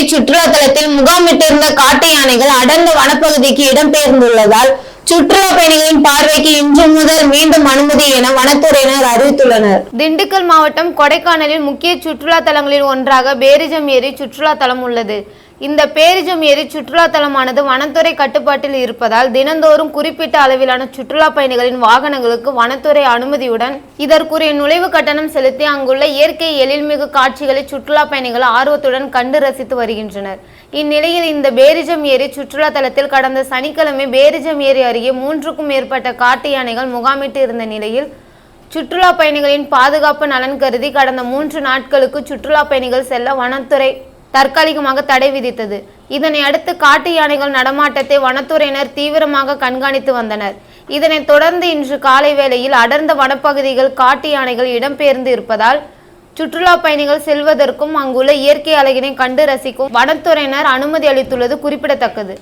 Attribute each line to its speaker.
Speaker 1: ஏரி சுற்றுலா தலத்தில் முகாமிட்டிருந்த காட்டு யானைகள் அடர்ந்த வனப்பகுதிக்கு இடம்பெயர்ந்துள்ளதால் சுற்றுலா பயணிகளின் பார்வைக்கு இன்று முதல் மீண்டும் அனுமதி என வனத்துறையினர் அறிவித்துள்ளனர்.
Speaker 2: திண்டுக்கல் மாவட்டம் கொடைக்கானலில் முக்கிய சுற்றுலா தலங்களில் ஒன்றாக பேரிஜம் ஏரி சுற்றுலா தலம் உள்ளது. இந்த பேரிஜம் ஏரி சுற்றுலா தலமானது வனத்துறை கட்டுப்பாட்டில் இருப்பதால் தினந்தோறும் குறிப்பிட்ட அளவிலான சுற்றுலா பயணிகளின் வாகனங்களுக்கு வனத்துறை அனுமதியுடன் இதற்குரிய நுழைவு கட்டணம் செலுத்தி அங்குள்ள இயற்கை எழில்மிகு காட்சிகளை சுற்றுலா பயணிகள் ஆர்வத்துடன் கண்டு ரசித்து வருகின்றனர். இந்நிலையில் இந்த பேரிஜம் ஏரி சுற்றுலா தலத்தில் கடந்த சனிக்கிழமை பேரிஜம் ஏரி அருகே மூன்றுக்கும் மேற்பட்ட காட்டு யானைகள் முகாமிட்டு இருந்த நிலையில் சுற்றுலா பயணிகளின் பாதுகாப்பு நலன் கருதி கடந்த மூன்று நாட்களுக்கு சுற்றுலா பயணிகள் செல்ல வனத்துறை தற்காலிகமாக தடை விதித்தது. இதனை அடுத்து காட்டு யானைகள் நடமாட்டத்தை வனத்துறையினர் தீவிரமாக கண்காணித்து வந்தனர். இதனைத் தொடர்ந்து இன்று காலை வேளையில் அடர்ந்த வனப்பகுதிகள் காட்டு யானைகள் இடம்பெயர்ந்து இருப்பதால் சுற்றுலா பயணிகள் செல்வதற்கும் அங்குள்ள இயற்கை அழகினை கண்டு ரசிக்கும் வனத்துறையினர் அனுமதி அளித்துள்ளது குறிப்பிடத்தக்கது.